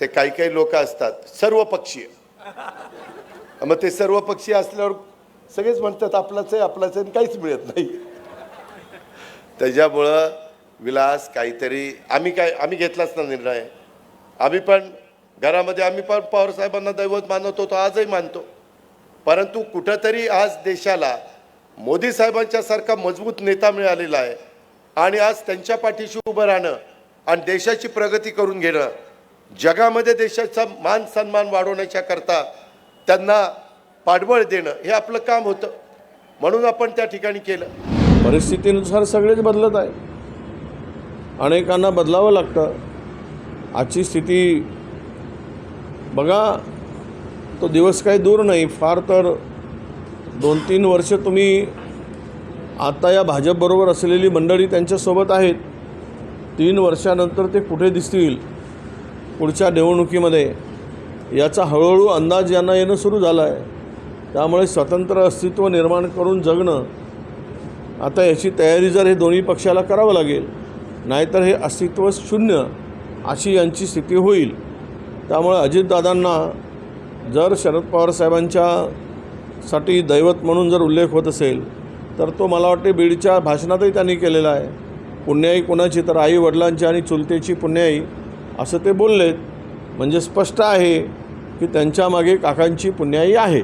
ते काही काही लोक असतात. सर्व पक्षीय मग ते सर्व पक्षीय असल्यावर सगळेच म्हणतात आपलाच आहे आपलाच आहे आणि काहीच मिळत नाही. त्याच्यामुळं विलास काहीतरी आम्ही काय आम्ही घेतलाच ना निर्णय. आम्ही पण घरामध्ये आम्ही पण पवारसाहेबांना दैवत मानत होतो आजही मानतो. परंतु कुठंतरी आज देशाला मोदी साहेबांच्या सारखा मजबूत नेता मिळालेला आहे. आणि आज त्यांच्या पाठीशी उभं राहणं आणि देशाची प्रगती करून घेणं जगामध्ये देशाचा मान सन्मान वाढवण्याच्या करता त्यांना पाठबळ देणं हे आपलं काम होतं. म्हणून आपण त्या ठिकाणी केलं. परिस्थितीनुसार सगळेच बदलत आहे. अनेकांना बदलावं लागतं. आजची स्थिती बघा तो दिवस काही दूर नाही. फार तर दोन तीन वर्ष तुम्ही आता या भाजपबरोबर असलेली मंडळी त्यांच्यासोबत आहेत. तीन वर्षानंतर ते कुठे दिसतील? पुढच्या निवडणुकीमध्ये याचा हळूहळू अंदाज यांना येणं सुरू झालं आहे त्यामुळे स्वतंत्र अस्तित्व निर्माण करून जगणं आता याची तयारी जर हे दोन्ही पक्षाला करावं लागेल नाहीतर हे अस्तित्व शून्य अशी यांची स्थिती होईल. त्यामुळे अजितदादांना जर शरद पवार साहेबांच्या साठी दैवत म्हणून जर उल्लेख होत असेल तर तो मला वाटते बीडच्या भाषणातही त्यांनी केलेला आहे. पुण्याई कोणाची तर आई वडिलांची आणि चुलतेची पुण्याई असं ते बोललेत. म्हणजे स्पष्ट आहे की त्यांच्या मागे काकांची पुण्याई आहे.